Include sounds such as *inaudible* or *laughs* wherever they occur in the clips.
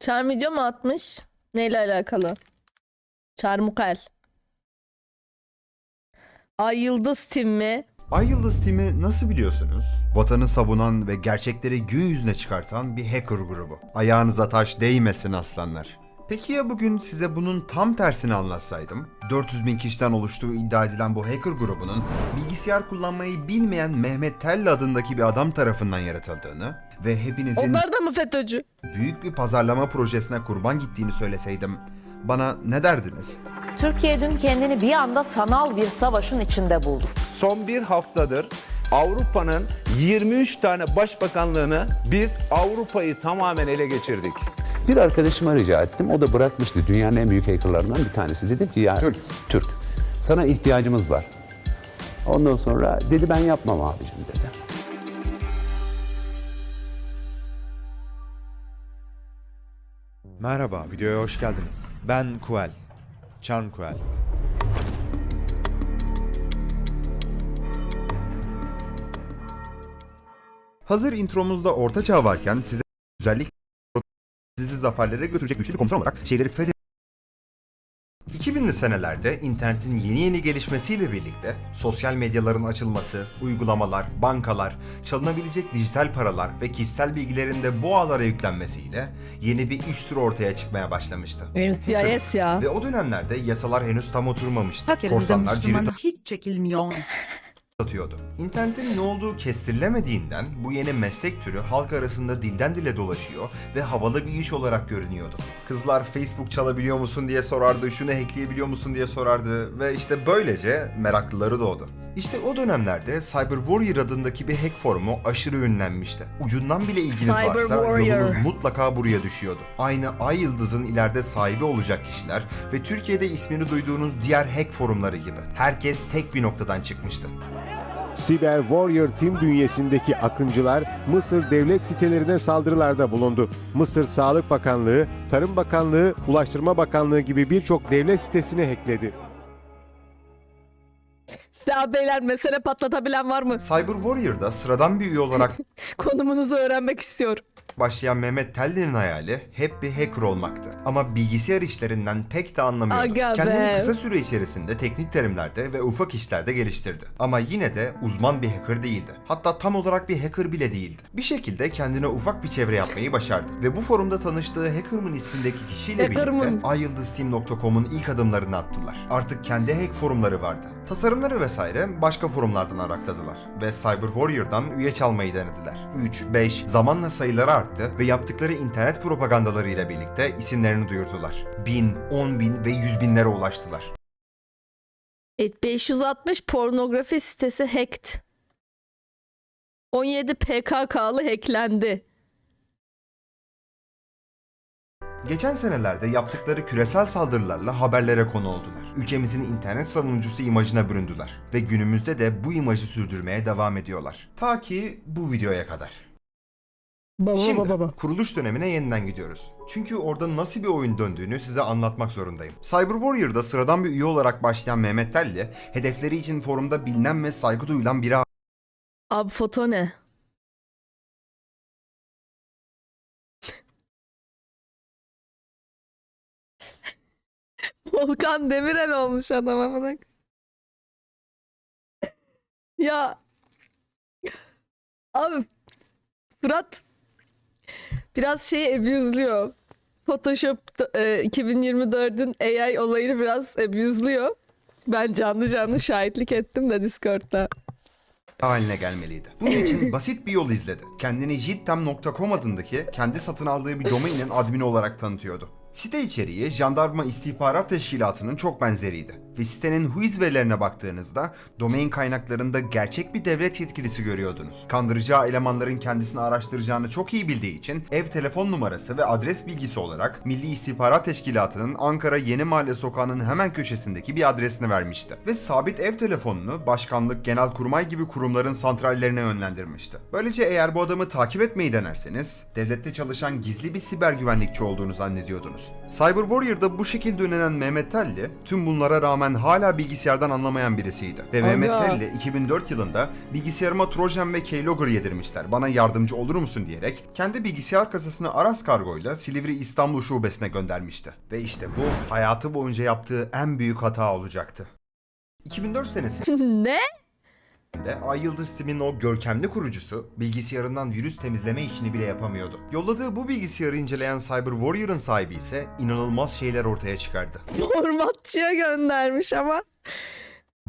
Charm video mu atmış? Neyle alakalı? Charmukel. Ay Yıldız Tim mi? Ay Yıldız Team'i nasıl biliyorsunuz? Vatanı savunan ve gerçekleri gün yüzüne çıkartan bir hacker grubu. Ayağınıza taş değmesin aslanlar. Peki ya bugün size bunun tam tersini anlatsaydım? 400 bin kişiden oluştuğu iddia edilen bu hacker grubunun bilgisayar kullanmayı bilmeyen Mehmet Telli adındaki bir adam tarafından yaratıldığını ve hepinizin Onlar da mı FETÖ'cü? büyük bir pazarlama projesine kurban gittiğini söyleseydim bana ne derdiniz? Türkiye dün kendini bir anda sanal bir savaşın içinde buldu. Son bir haftadır Avrupa'nın 23 tane başbakanlığını biz Avrupa'yı tamamen ele geçirdik. Bir arkadaşıma rica ettim. O da bırakmıştı. Dünyanın en büyük hackerlarından bir tanesi. Dedim ki ya Türk. Türk. Sana ihtiyacımız var. Ondan sonra dedi ben yapmam abicim dedi. Merhaba, videoya hoş geldiniz. Ben Kuel. Charm Kuel. Hazır intromuzda orta çağ varken size özellikle sizi zaferlere götürecek güçlü komutan olarak şeyleri feth 2000'li senelerde internetin yeni yeni gelişmesiyle birlikte sosyal medyaların açılması, uygulamalar, bankalar, çalınabilecek dijital paralar ve kişisel bilgilerin de bu ağlara yüklenmesiyle yeni bir iş türü ortaya çıkmaya başlamıştı. NCIS ya. Ve o dönemlerde yasalar henüz tam oturmamıştı. Korsanlar cirit hiç çekilmiyor. *laughs* satıyordu. İnternetin ne olduğu kestirilemediğinden bu yeni meslek türü halk arasında dilden dile dolaşıyor ve havalı bir iş olarak görünüyordu. Kızlar Facebook çalabiliyor musun diye sorardı, şunu hackleyebiliyor musun diye sorardı ve işte böylece meraklıları doğdu. İşte o dönemlerde Cyber Warrior adındaki bir hack forumu aşırı ünlenmişti. Ucundan bile ilginiz Cyber varsa Warrior. yolunuz mutlaka buraya düşüyordu. Aynı Ay Yıldız'ın ileride sahibi olacak kişiler ve Türkiye'de ismini duyduğunuz diğer hack forumları gibi. Herkes tek bir noktadan çıkmıştı. Siber Warrior Team bünyesindeki akıncılar Mısır devlet sitelerine saldırılarda bulundu. Mısır Sağlık Bakanlığı, Tarım Bakanlığı, Ulaştırma Bakanlığı gibi birçok devlet sitesini hackledi. Silah beyler mesele patlatabilen var mı? Cyber Warrior'da sıradan bir üye olarak *laughs* Konumunuzu öğrenmek istiyorum. başlayan Mehmet Telli'nin hayali hep bir hacker olmaktı. Ama bilgisayar işlerinden pek de anlamıyordu. Aga Kendini be. kısa süre içerisinde teknik terimlerde ve ufak işlerde geliştirdi. Ama yine de uzman bir hacker değildi. Hatta tam olarak bir hacker bile değildi. Bir şekilde kendine ufak bir çevre yapmayı başardı. Ve bu forumda tanıştığı Hackerman ismindeki kişiyle Hackerman. birlikte ayıldızteam.com'un ilk adımlarını attılar. Artık kendi hack forumları vardı. Tasarımları vesaire başka forumlardan arakladılar. Ve Cyber Warrior'dan üye çalmayı denediler. 3, 5, zamanla sayıları arttı ve yaptıkları internet propagandalarıyla birlikte isimlerini duyurdular. 1000, 10 bin ve 100 binlere ulaştılar. Et 560 pornografi sitesi hacked. 17 PKK'lı hacklendi. Geçen senelerde yaptıkları küresel saldırılarla haberlere konu oldular. Ülkemizin internet savunucusu imajına büründüler. Ve günümüzde de bu imajı sürdürmeye devam ediyorlar. Ta ki bu videoya kadar. Baba Şimdi baba baba. kuruluş dönemine yeniden gidiyoruz. Çünkü orada nasıl bir oyun döndüğünü size anlatmak zorundayım. Cyber Warrior'da sıradan bir üye olarak başlayan Mehmet Telli, hedefleri için forumda bilinen ve saygı duyulan biri Abi foto ne? Volkan Demirel olmuş adam amına. Ya abi Fırat biraz şey abuse'luyor. Photoshop e, 2024'ün AI olayını biraz abuse'luyor. Ben canlı canlı şahitlik ettim de Discord'da. haline gelmeliydi. Bunun *laughs* için basit bir yol izledi. Kendini jittem.com adındaki kendi satın aldığı bir domainin admini olarak tanıtıyordu. Site içeriği Jandarma İstihbarat Teşkilatı'nın çok benzeriydi. Ve sitenin whois verilerine baktığınızda domain kaynaklarında gerçek bir devlet yetkilisi görüyordunuz. Kandıracağı elemanların kendisini araştıracağını çok iyi bildiği için ev telefon numarası ve adres bilgisi olarak Milli İstihbarat Teşkilatı'nın Ankara Yeni Mahalle Sokağı'nın hemen köşesindeki bir adresini vermişti. Ve sabit ev telefonunu başkanlık, genelkurmay gibi kurumların santrallerine yönlendirmişti. Böylece eğer bu adamı takip etmeyi denerseniz devlette çalışan gizli bir siber güvenlikçi olduğunu zannediyordunuz. Cyber Warrior'da bu şekilde önlenen Mehmet Telli tüm bunlara rağmen hala bilgisayardan anlamayan birisiydi. Ve Aga. Mehmet Telli 2004 yılında bilgisayarıma Trojan ve Keylogger yedirmişler bana yardımcı olur musun diyerek kendi bilgisayar kasasını Aras Kargo'yla Silivri İstanbul şubesine göndermişti. Ve işte bu hayatı boyunca yaptığı en büyük hata olacaktı. 2004 senesinde *laughs* ne? Ay Yıldız Team'in o görkemli kurucusu bilgisayarından virüs temizleme işini bile yapamıyordu. Yolladığı bu bilgisayarı inceleyen Cyber Warrior'ın sahibi ise inanılmaz şeyler ortaya çıkardı. Formatçıya göndermiş ama.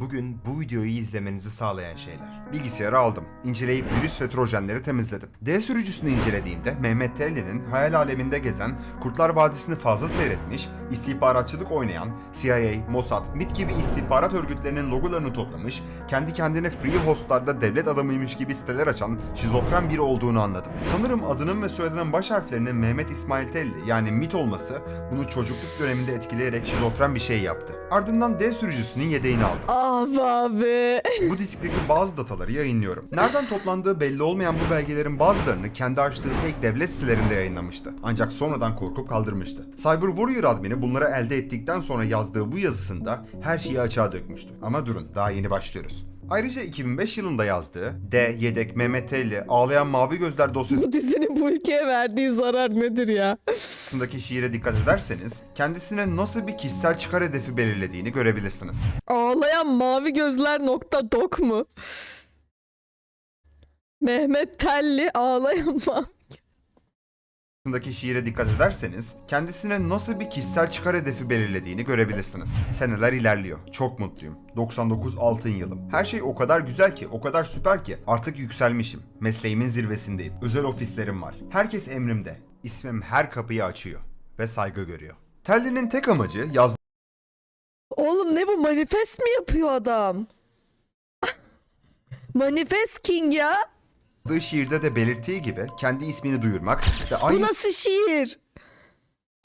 Bugün bu videoyu izlemenizi sağlayan şeyler. Bilgisayarı aldım. İnceleyip virüs ve trojanları temizledim. D sürücüsünü incelediğimde Mehmet Telli'nin hayal aleminde gezen, Kurtlar Vadisi'ni fazla seyretmiş, istihbaratçılık oynayan, CIA, Mossad, MIT gibi istihbarat örgütlerinin logolarını toplamış, kendi kendine free hostlarda devlet adamıymış gibi siteler açan şizofren biri olduğunu anladım. Sanırım adının ve soyadının baş harflerinin Mehmet İsmail Telli yani MIT olması bunu çocukluk döneminde etkileyerek şizofren bir şey yaptı. Ardından D sürücüsünün yedeğini aldım. Ah abi. *laughs* Bu diskteki bazı dataları yayınlıyorum. Nereden toplandığı belli olmayan bu belgelerin bazılarını kendi açtığı fake devlet sitelerinde yayınlamıştı. Ancak sonradan korkup kaldırmıştı. Cyber Warrior admini bunları elde ettikten sonra yazdığı bu yazısında her şeyi açığa dökmüştü. Ama durun daha yeni başlıyoruz. Ayrıca 2005 yılında yazdığı D, Yedek, Mehmet Telli, Ağlayan Mavi Gözler dosyası Bu dizinin bu ülkeye verdiği zarar nedir ya? arasındaki şiire dikkat ederseniz kendisine nasıl bir kişisel çıkar hedefi belirlediğini görebilirsiniz. Ağlayan mavi gözler nokta dok mu? Mehmet Telli ağlayan mavi. Arasındaki şiire dikkat ederseniz kendisine nasıl bir kişisel çıkar hedefi belirlediğini görebilirsiniz. Seneler ilerliyor. Çok mutluyum. 99 altın yılım. Her şey o kadar güzel ki, o kadar süper ki artık yükselmişim. Mesleğimin zirvesindeyim. Özel ofislerim var. Herkes emrimde. İsmim her kapıyı açıyor ve saygı görüyor. Telli'nin tek amacı yazdığı Oğlum ne bu manifest mi yapıyor adam? *laughs* manifest King ya. Şiirde de belirttiği gibi kendi ismini duyurmak ve Bu aynı nasıl şiir?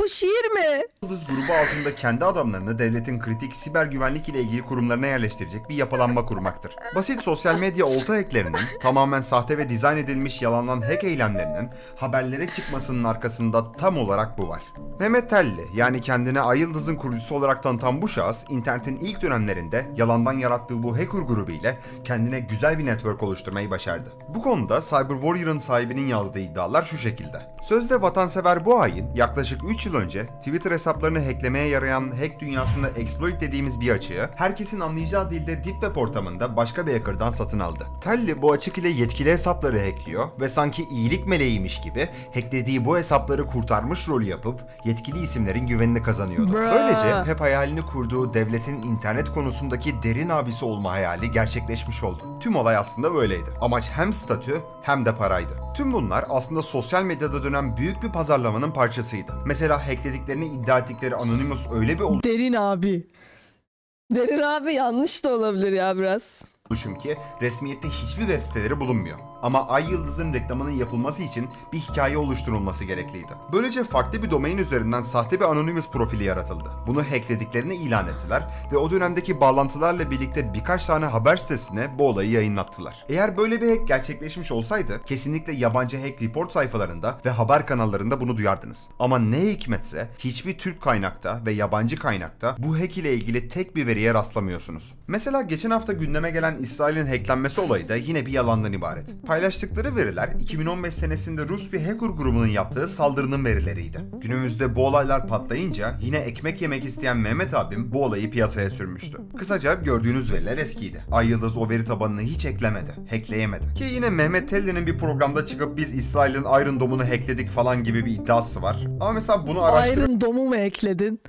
Bu şiir mi? Yıldız grubu altında kendi adamlarını devletin kritik siber güvenlik ile ilgili kurumlarına yerleştirecek bir yapılanma kurmaktır. Basit sosyal medya olta hacklerinin, tamamen sahte ve dizayn edilmiş yalandan hack eylemlerinin haberlere çıkmasının arkasında tam olarak bu var. Mehmet Telli yani kendine Ay kurucusu olarak tanıtan bu şahıs internetin ilk dönemlerinde yalandan yarattığı bu hacker grubu ile kendine güzel bir network oluşturmayı başardı. Bu konuda Cyber Warrior'ın sahibinin yazdığı iddialar şu şekilde. Sözde vatansever bu hain yaklaşık 3 yıl önce Twitter hesaplarını hacklemeye yarayan hack dünyasında exploit dediğimiz bir açığı herkesin anlayacağı dilde Deep Web ortamında başka bir hacker'dan satın aldı. Telli bu açık ile yetkili hesapları hackliyor ve sanki iyilik meleğiymiş gibi hacklediği bu hesapları kurtarmış rolü yapıp yetkili isimlerin güvenini kazanıyordu. Bra. Böylece hep hayalini kurduğu devletin internet konusundaki derin abisi olma hayali gerçekleşmiş oldu. Tüm olay aslında böyleydi. Amaç hem statü hem de paraydı. Tüm bunlar aslında sosyal medyada dönen büyük bir pazarlamanın parçasıydı. Mesela hacklediklerini iddia ettikleri Anonymous öyle bir Derin abi. Derin abi yanlış da olabilir ya biraz. Oluşum ki resmiyette hiçbir web siteleri bulunmuyor. Ama Ay Yıldız'ın reklamının yapılması için bir hikaye oluşturulması gerekliydi. Böylece farklı bir domain üzerinden sahte bir Anonymous profili yaratıldı. Bunu hacklediklerini ilan ettiler ve o dönemdeki bağlantılarla birlikte birkaç tane haber sitesine bu olayı yayınlattılar. Eğer böyle bir hack gerçekleşmiş olsaydı kesinlikle yabancı hack report sayfalarında ve haber kanallarında bunu duyardınız. Ama ne hikmetse hiçbir Türk kaynakta ve yabancı kaynakta bu hack ile ilgili tek bir veriye rastlamıyorsunuz. Mesela geçen hafta gündeme gelen İsrail'in hacklenmesi olayı da yine bir yalandan ibaret. Paylaştıkları veriler 2015 senesinde Rus bir hacker grubunun yaptığı saldırının verileriydi. Günümüzde bu olaylar patlayınca yine ekmek yemek isteyen Mehmet abim bu olayı piyasaya sürmüştü. Kısaca gördüğünüz veriler eskiydi. Ay Yıldız o veri tabanını hiç eklemedi, hackleyemedi. Ki yine Mehmet Telli'nin bir programda çıkıp biz İsrail'in Iron Dome'unu hackledik falan gibi bir iddiası var. Ama mesela bunu araştırıp Iron Dom'u mu ekledin?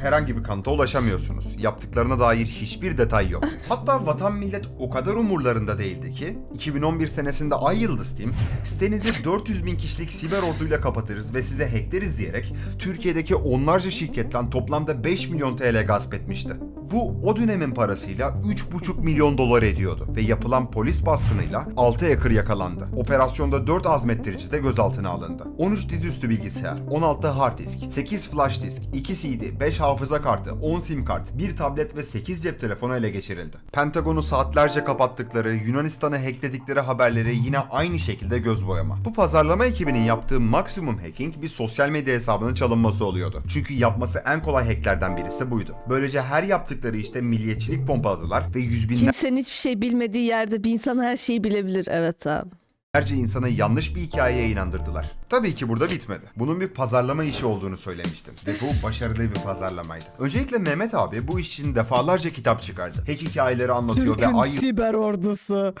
Herhangi bir kanıta ulaşamıyorsunuz. Yaptıklarına dair hiçbir detay yok. Hatta vatan millet o kadar umurlarında değildi ki 2011 senesinde Ay Yıldız Team sitenizi 400 bin kişilik siber orduyla kapatırız ve size hackleriz diyerek Türkiye'deki onlarca şirketten toplamda 5 milyon TL gasp etmişti. Bu o dönemin parasıyla 3,5 milyon dolar ediyordu ve yapılan polis baskınıyla 6 hacker yakalandı. Operasyonda 4 azmettirici de gözaltına alındı. 13 dizüstü bilgisayar, 16 hard disk, 8 flash disk, 2 CD, abi 5 hafıza kartı, 10 sim kart, 1 tablet ve 8 cep telefonu ele geçirildi. Pentagon'u saatlerce kapattıkları, Yunanistan'ı hackledikleri haberleri yine aynı şekilde göz boyama. Bu pazarlama ekibinin yaptığı maksimum hacking bir sosyal medya hesabının çalınması oluyordu. Çünkü yapması en kolay hacklerden birisi buydu. Böylece her yaptıkları işte milliyetçilik pompaladılar ve yüz binlerce Kimsenin hiçbir şey bilmediği yerde bir insan her şeyi bilebilir. Evet abi. Binlerce insana yanlış bir hikayeye inandırdılar. Tabii ki burada bitmedi. Bunun bir pazarlama işi olduğunu söylemiştim. Ve bu başarılı bir pazarlamaydı. Öncelikle Mehmet abi bu iş için defalarca kitap çıkardı. Hack hikayeleri anlatıyor ve ay siber ordusu.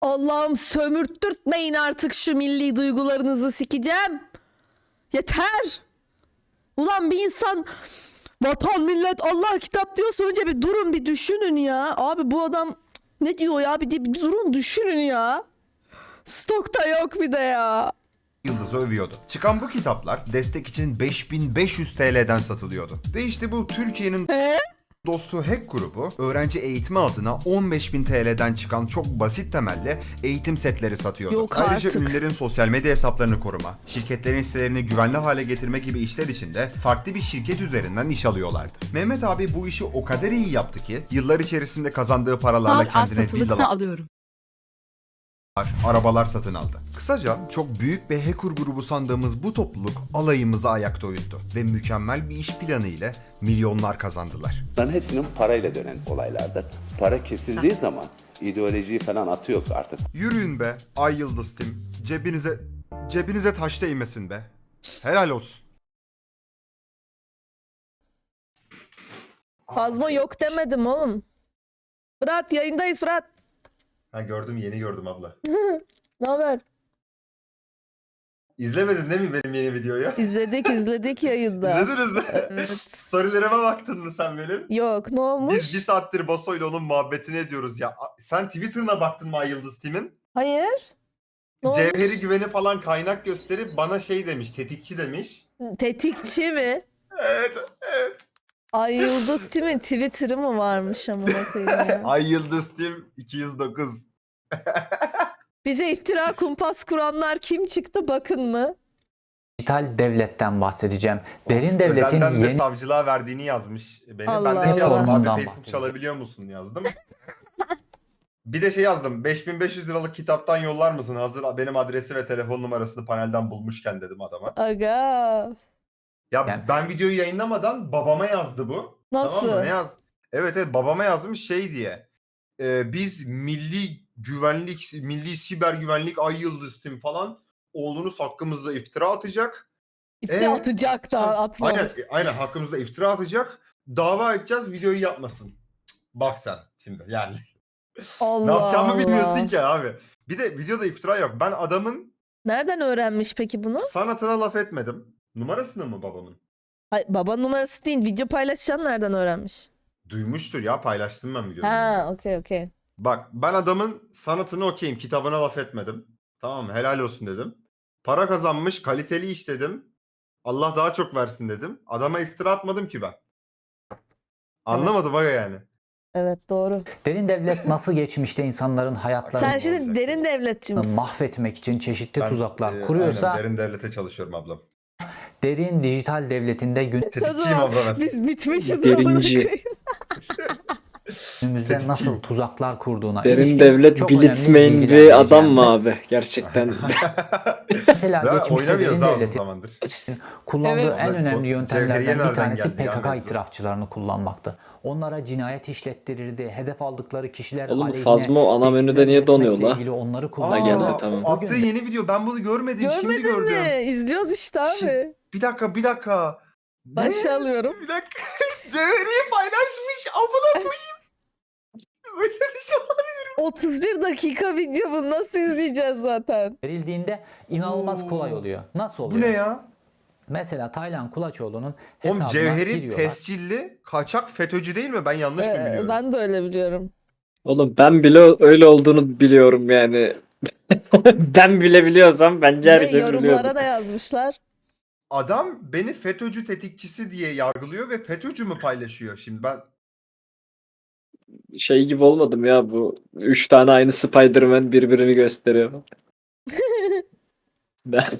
Allah'ım sömürttürtmeyin artık şu milli duygularınızı sikeceğim. Yeter. Ulan bir insan vatan millet Allah kitap diyorsa önce bir durun bir düşünün ya. Abi bu adam ne diyor ya bir, bir durun düşünün ya. Stokta yok bir de ya. Yıldız'ı övüyordu. Çıkan bu kitaplar destek için 5500 TL'den satılıyordu. Ve işte bu Türkiye'nin He? dostu hack grubu öğrenci eğitimi adına 15.000 TL'den çıkan çok basit temelli eğitim setleri satıyordu. Yok Ayrıca artık. ünlülerin sosyal medya hesaplarını koruma, şirketlerin sitelerini güvenli hale getirme gibi işler için de farklı bir şirket üzerinden iş alıyorlardı. Mehmet abi bu işi o kadar iyi yaptı ki yıllar içerisinde kazandığı paralarla Mal kendine satılıksa villalar, alıyorum. Arabalar satın aldı. Kısaca çok büyük bir hacker grubu sandığımız bu topluluk alayımızı ayakta uyuttu ve mükemmel bir iş planı ile milyonlar kazandılar. Bunların hepsinin parayla dönen olaylardır. Para kesildiği zaman ideolojiyi falan atıyor artık. Yürüyün be ay yıldız tim. Cebinize cebinize taş değmesin be. Helal olsun. Fazma yok demedim oğlum. Fırat yayındayız Fırat. Ha gördüm yeni gördüm abla. *laughs* Ne haber? İzlemedin değil mi benim yeni videoyu? *laughs* İzledik izledik *laughs* yayında. İzlediniz mi? Evet. Storylerime baktın mı sen benim? Yok ne olmuş? Biz bir saattir Baso ile onun muhabbetini ediyoruz ya. Sen Twitter'ına baktın mı Ay Yıldız Tim'in? Hayır. Ne olmuş? Cevheri güveni falan kaynak gösterip bana şey demiş, tetikçi demiş. Tetikçi mi? Evet, evet. Ay Yıldız Tim'in Twitter'ı mı varmış amına koyayım ya. *laughs* Ay Yıldız Tim 209. *laughs* Bize iftira kumpas kuranlar kim çıktı bakın mı? dijital devletten bahsedeceğim. Derin devletin Özelden de yeni savcılığa verdiğini yazmış. Benim Allah ben de şey Allah. yazdım. Abi Formundan Facebook bahsediyor. çalabiliyor musun yazdım. bir de şey yazdım. 5500 liralık kitaptan yollar mısın? Hazır benim adresi ve telefon numarasını panelden bulmuşken dedim adama. Aga. Ya Yani- ben videoyu yayınlamadan babama yazdı bu. Nasıl? Tamam mı? Ne yaz? Evet evet babama yazmış şey diye. Ee, biz milli güvenlik, milli siber güvenlik ay yıldız tim falan oğlunuz hakkımızda iftira atacak. İftira Ee, atacak da atmamış. Aynen, aynen hakkımızda iftira atacak. Dava edeceğiz videoyu yapmasın. Cık, Bak sen şimdi yani. *laughs* Allah ne yapacağımı Allah. bilmiyorsun ki abi. Bir de videoda iftira yok. Ben adamın Nereden öğrenmiş peki bunu? sanatına laf etmedim. Numarasını mı babamın? Hayır, baba numarası değil. Video paylaşacağını nereden öğrenmiş? Duymuştur ya paylaştım ben videoyu. Ha okey okey. Bak ben adamın sanatını okeyim. Kitabına laf etmedim. Tamam mı? Helal olsun dedim. Para kazanmış, kaliteli iş dedim. Allah daha çok versin dedim. Adama iftira atmadım ki ben. Anlamadım aga yani. Evet doğru. derin devlet nasıl geçmişte insanların hayatlarını Sen şimdi olacak derin devletçi misin? mahvetmek için çeşitli Ben, tuzaklar e, kuruyorsa aynen, derin devlete çalışıyorum ablam. Derin dijital devletinde Tetikçiyim zaman abla ben. Biz bitmişiz. Derinci. *laughs* Tetikçiyim. nasıl tuzaklar kurduğuna Derin ilişkin devlet çok önemli Blitzman bilgiler bir adam vereceğim. mı abi? Gerçekten. *laughs* *laughs* Mesela Ve geçmişte derin oynamıyoruz ha uzun devletin zamandır. kullandığı Evet. en önemli Cevheriye yöntemlerden bir tanesi geldi PKK itirafçılarını kullanmaktı. Onlara cinayet işlettirirdi. Hedef aldıkları kişiler Oğlum aleyhine Fazmo ana menüde niye etmekle donuyor la? ilgili onları Aa, kullandı. geldi, tamam. Attığı yeni video ben bunu görmedim şimdi Görmedin gördüm. mi? İzliyoruz işte abi. Şi- Bir dakika bir dakika. Ne? Alıyorum. Bir dakika. Cevheriye paylaşmış. Amına koyayım. *laughs* Böyle bir şey olabilir. 31 dakika video bunu nasıl izleyeceğiz zaten? verildiğinde inanılmaz kolay oluyor. Nasıl oluyor? Bu ne ya? Mesela Taylan Kulaçoğlu'nun Oğlum hesabına Cevheri giriyorlar. tescilli kaçak FETÖ'cü değil mi? Ben yanlış mı Ee, biliyorum? ben de öyle biliyorum. Oğlum ben bile öyle olduğunu biliyorum yani. *laughs* ben bile biliyorsam bence de herkes yorumlara biliyordur. da yazmışlar. Adam beni FETÖ'cü tetikçisi diye yargılıyor ve FETÖ'cü mü paylaşıyor? Şimdi ben Şey gibi olmadım ya bu. Üç tane aynı Spider-Man birbirini gösteriyor. *laughs* Ben-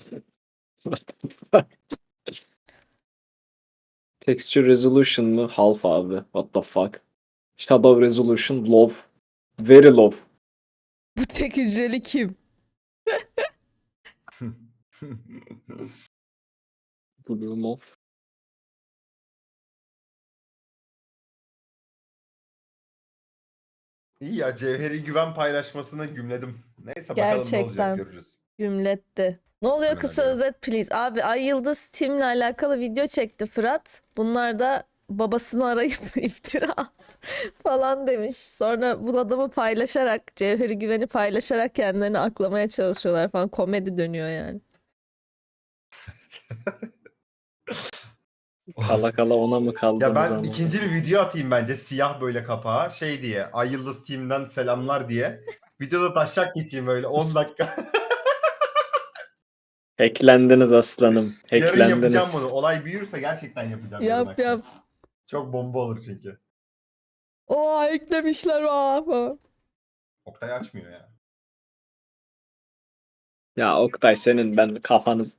Texture resolution mı? Half abi. What the fuck? Shadow resolution low. Very low. Bu tek hücreli kim? *laughs* *laughs* Bloom of. İyi ya Cevheri güven paylaşmasını gümledim. Neyse bakalım ne Gerçekten. olacak görürüz. Gümletti. Ne oluyor Hemen kısa arıyorum. özet please. Abi Ay Yıldız Tim'le alakalı video çekti Fırat. Bunlar da babasını arayıp *laughs* iftira falan demiş. Sonra bu adamı paylaşarak, Cevheri Güven'i paylaşarak kendilerini aklamaya çalışıyorlar falan. Komedi dönüyor yani. *laughs* *laughs* Kala kala ona mı kaldınız Ya ben ama? ikinci bir video atayım bence siyah böyle kapağa şey diye Ay Yıldız Team'den selamlar diye. Videoda taşak geçeyim böyle 10 *laughs* dakika. Hacklendiniz aslanım. *laughs* Yarın yapacağım Hacklendiniz. bunu. Olay büyürse gerçekten yapacağım. yarın Yap akşam. yap. Çok bomba olur çünkü. O eklemişler falan. Oktay açmıyor ya. Ya Oktay senin ben kafanız.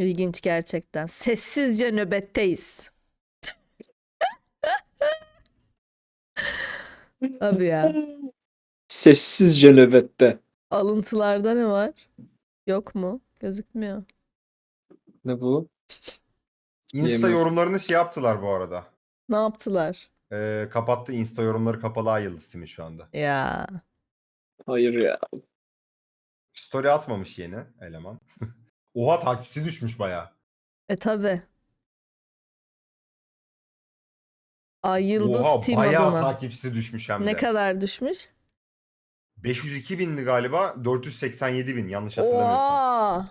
İlginç gerçekten. Sessizce nöbetteyiz. *laughs* Abi ya. Sessizce nöbette. Alıntılarda ne var? Yok mu? Gözükmüyor. Ne bu? Insta Yemin. yorumlarını şey yaptılar bu arada. Ne yaptılar? Ee, kapattı Insta yorumları kapalı Ay Yıldız şu anda. Ya. Hayır ya. Story atmamış yeni eleman. *laughs* Oha takipçisi düşmüş bayağı. E tabi. Ay Yıldız Oha Team bayağı adına. takipçisi düşmüş hem de. Ne kadar düşmüş? 502 bindi galiba 487 bin yanlış hatırlamıyorsam. Oha!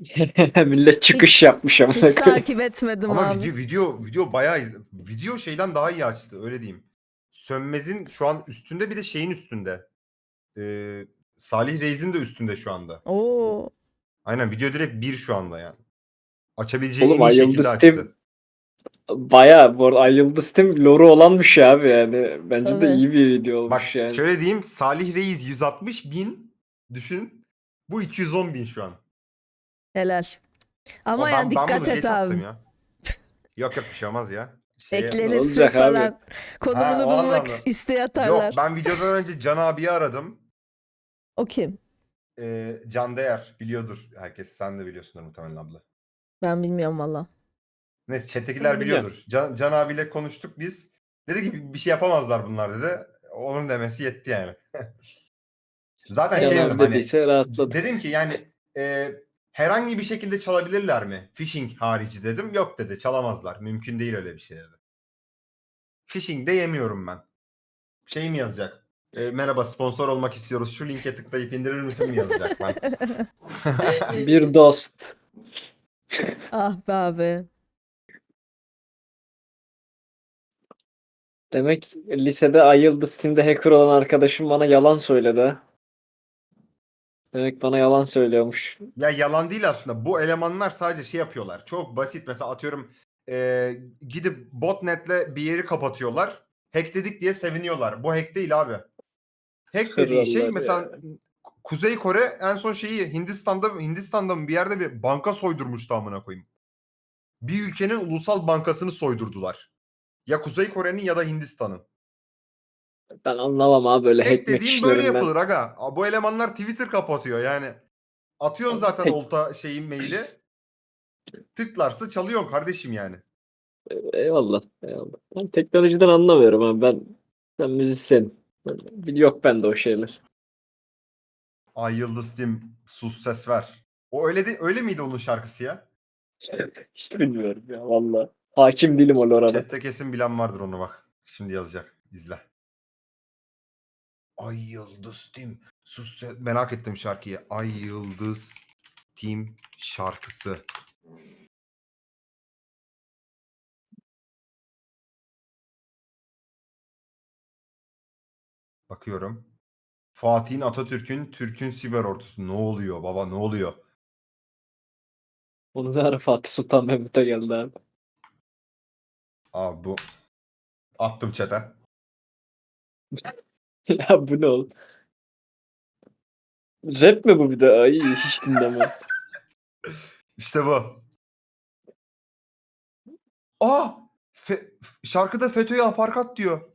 *laughs* Millet çıkış yapmış ama. Hiç takip etmedim Ama abi. video, video video bayağı iz- video şeyden daha iyi açtı öyle diyeyim. Sönmez'in şu an üstünde bir de şeyin üstünde. Ee, Salih Reis'in de üstünde şu anda. Oo. Aynen video direkt bir şu anda yani. Açabileceği Oğlum, en iyi şekilde Yıldız açtı. Baya bu arada Ay Yıldız Team lore'u olanmış ya abi yani. Bence de iyi bir video olmuş Bak yani. şöyle diyeyim Salih Reis 160 bin düşün. Bu 210 bin şu an. Helal. Ama O ya ben- ben dikkat bunu et geç attım abi. ya. Yok yok bir şey olmaz ya. Şeye- Eklenirsin olacak abi? falan. Konumunu Ha, o bulmak anlamda. isteği atarlar. Yok ben videodan önce Can abiyi aradım. O kim? Ee, Can Değer biliyordur herkes. Sen de biliyorsundur muhtemelen abla. Ben bilmiyorum valla. Neyse chat'tekiler Ben biliyorum. biliyordur. Can, Can abiyle konuştuk biz. Dedi ki "Bir- şey yapamazlar bunlar dedi. Onun demesi yetti yani. *laughs* Zaten şey Yalan dedim hani. dediyse rahatladım. Dedim ki yani e, herhangi bir şekilde çalabilirler mi? Phishing harici dedim. Yok dedi çalamazlar. Mümkün değil öyle bir şey dedi. Phishing de yemiyorum ben. Şey mi yazacak? E, merhaba sponsor olmak istiyoruz. Şu linke tıklayıp indirir misin mi yazacak ben? *laughs* Bir dost. Ah be abi. Demek lisede Ay Yıldız Team'de hacker olan arkadaşım bana yalan söyledi. Demek bana yalan söylüyormuş. Ya yalan değil aslında. Bu elemanlar sadece şey yapıyorlar. Çok basit. Mesela atıyorum e, gidip botnetle bir yeri kapatıyorlar. Hackledik diye seviniyorlar. Bu hack değil abi. Hack *laughs* dediğin şey Krallar mesela ya. Kuzey Kore en son şeyi Hindistan'da Hindistan'da mı bir yerde bir banka soydurmuştu amına koyayım. Bir ülkenin ulusal bankasını soydurdular. Ya Kuzey Kore'nin ya da Hindistan'ın. Ben anlamam abi böyle Hack hackmek dediğin böyle işlerinden. yapılır aga. Bu elemanlar Twitter kapatıyor yani. Atıyorsun zaten Hack- olta şeyin maili. Tıklarsa çalıyorsun kardeşim yani. Eyvallah. Eyvallah. Ben teknolojiden anlamıyorum abi. Ben ben müzisyen. Yok bende o şeyler. Ay Yıldız Dim sus ses ver. O öyle de öyle miydi onun şarkısı ya? Hiç bilmiyorum ya valla. Hakim değilim o orada. Chat'te kesin bilen vardır onu bak. Şimdi yazacak. İzle. Ay Yıldız Tim sus ses. Merak ettim şarkıyı. Ay Yıldız Tim şarkısı. Bakıyorum. Fatih'in Atatürk'ün Türk'ün siber ordusu. Ne oluyor baba ne oluyor? Onu da Fatih Sultan Mehmet'e geldi abi. Abi bu. Attım chat'e. *laughs* ya bu ne oğlum? Rap mi bu bir de? Ay hiç dinlemem. *laughs* İşte bu. Aa! Fe- f- şarkıda FETÖ'ye aparkat diyor.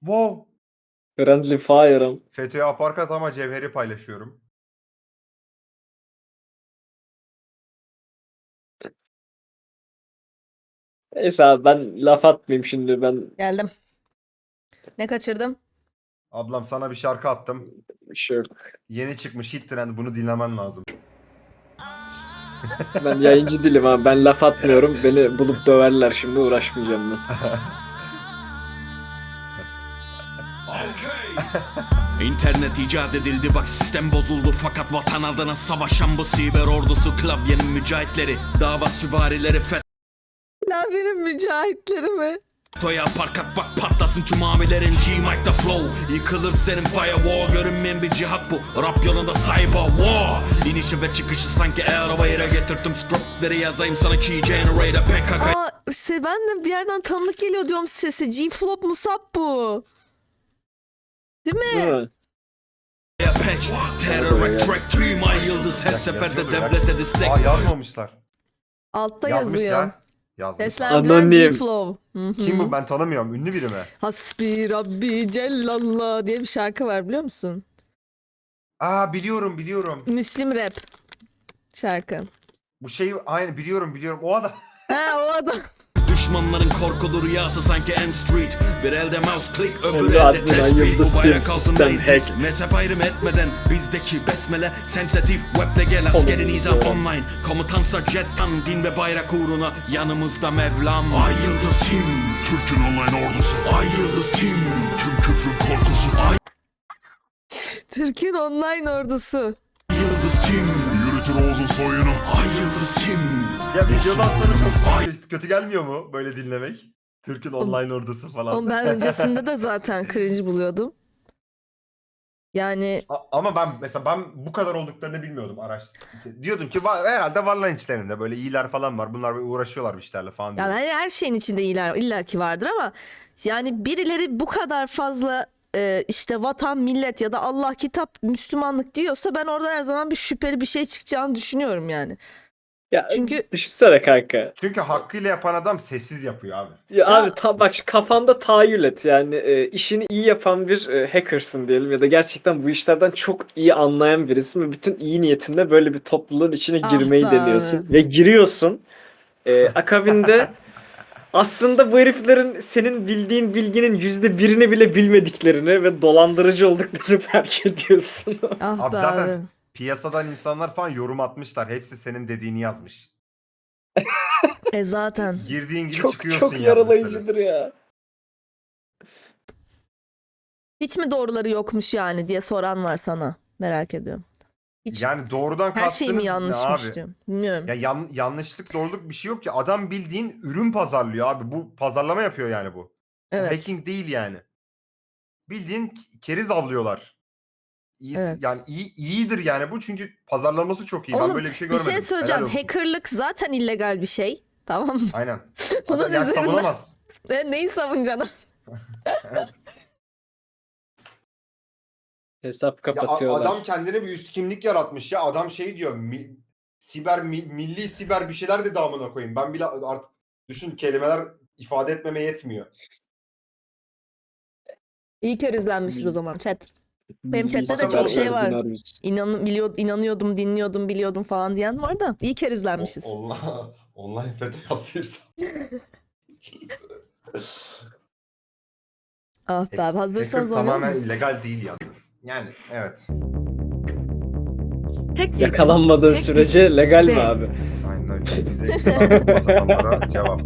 Wow. Friendly Fire'ım. FETÖ'ye aparkat ama cevheri paylaşıyorum. Neyse abi ben laf atmayayım şimdi ben Geldim. Ne kaçırdım? Ablam sana bir şarkı attım. bir şey yok. Yeni çıkmış hit trend bunu dinlemen lazım. Ben yayıncı değilim abi ben laf atmıyorum. Beni bulup döverler şimdi uğraşmayacağım ben. *laughs* İnternet icat edildi bak sistem bozuldu fakat vatan adına savaşan bu siber ordusu klavyenin mücahitleri dava süvarileri Klavyenin mücahitleri mi? FETÖ'ye parkat bak patlasın tüm amilerin G-Mike'da flow Yıkılır senin firewall görünmeyen bir cihat bu Rap yolunda cyber war İnişi ve çıkışı sanki araba yere getirdim Scriptleri yazayım sana key generator PKK Aa işte ben de bir yerden tanıdık geliyor diyorum sesi. G-Flop Musab bu. Değil mi? Değil mi? pek Terör track tüm ay yıldız her seferde devlete destek Aa yazmamışlar. Altta yazıyor. ya. Yazmış. Seslendiren Anonim. G-Flow. Hı hı. Kim bu ben tanımıyorum. Ünlü biri mi? Hasbi Rabbi Cellallah diye bir şarkı var biliyor musun? Aa biliyorum biliyorum. Müslim rap şarkı. Bu şeyi aynı biliyorum biliyorum. O adam. Ha o adam. *laughs* Düşmanların korkulu rüyası sanki M Street. Bir elde mouse click öbür Kendi elde admin tespih. Yıldız Bu bayrak team, altındayız sistem biz. hack. Mezhep ayrım etmeden bizdeki besmele. Sensitif webde gel askeri nizam Evet. online. Komutansa jettan din ve bayrak uğruna Yanımızda Mevlam. Ay Yıldız Team Türk'ün online ordusu. Ay Yıldız Team Tüm küfrün korkusu. Ay Türk'ün online ordusu. Yıldız Team Yürütür Oğuz'un soyunu Ay Yıldız Team Ya videodan sonra çok kötü gelmiyor mu böyle dinlemek? Türk'ün online ordusu falan. Ama ben öncesinde de zaten cringe buluyordum. Yani A- Ama ben mesela ben bu kadar olduklarını bilmiyordum araştırdım. Diyordum ki va- herhalde var lan içlerinde böyle iyiler falan var. Bunlar böyle uğraşıyorlar bir işlerle falan. yani diyordum. her, her şeyin içinde iyiler illaki vardır ama yani birileri bu kadar fazla e, işte vatan, millet ya da Allah, kitap, Müslümanlık diyorsa ben orada her zaman bir şüpheli bir şey çıkacağını düşünüyorum yani. Ya Çünkü- düşünsene kanka. Çünkü hakkıyla yapan adam sessiz yapıyor abi. Ya, abi ta, bak kafanda tahayyül et yani e, işini iyi yapan bir e, hackersın diyelim ya da gerçekten bu işlerden çok iyi anlayan birisin ve bütün iyi niyetinde böyle bir topluluğun içine Ah girmeyi be deniyorsun abi. ve giriyorsun. E, akabinde *laughs* aslında bu heriflerin senin bildiğin bilginin yüzde birini bile bilmediklerini ve dolandırıcı olduklarını *laughs* fark ediyorsun. Ah Abi be zaten abi. piyasadan insanlar falan yorum atmışlar. Hepsi senin dediğini yazmış. E zaten. Girdiğin gibi çok çıkıyorsun çok yazmış yaralayıcıdır ya. Hiç mi doğruları yokmuş yani diye soran var sana. Merak ediyorum. Hiç Yani doğrudan her şey mi kastınız ne yanlışmış abi? diyorum. Bilmiyorum. Ya yan- yanlışlık doğruluk bir şey yok ki. Adam bildiğin ürün pazarlıyor abi. Bu pazarlama yapıyor yani bu. Bu Evet. Hacking değil yani. Bildiğin k- keriz avlıyorlar. İyisi, Evet. Yani iyi, iyidir yani bu çünkü pazarlaması çok iyi. ben Oğlum böyle bir şey bir görmedim. şey söyleyeceğim. Olsun. Hackerlık zaten illegal bir şey. Tamam mı? Aynen. *laughs* Bunun Adam, yani üzerinden- savunamaz. *laughs* E, neyi savunacaksın? *laughs* Hesap Ya kapatıyorlar. adam kendine bir üst kimlik yaratmış ya. Adam şey diyor. mi- siber mi- milli siber bir şeyler dedi amına koyayım. Ben bile artık düşün kelimeler ifade etmeme yetmiyor. İyi kör izlenmişiz o zaman chat. Benim chatte de çok şey var. İnan, biliyor, inanıyordum, dinliyordum, biliyordum falan diyen var da iyi kör izlenmişiz. O- *laughs* online, online FETÖ yazıyorsa. Ah be abi hazırsanız oynayalım tamamen mı? illegal değil yalnız. Yani evet. Tek Yakalanmadığı Tek- sürece legal mi Değil. abi? Aynen öyle. Bize sapanlara cevap.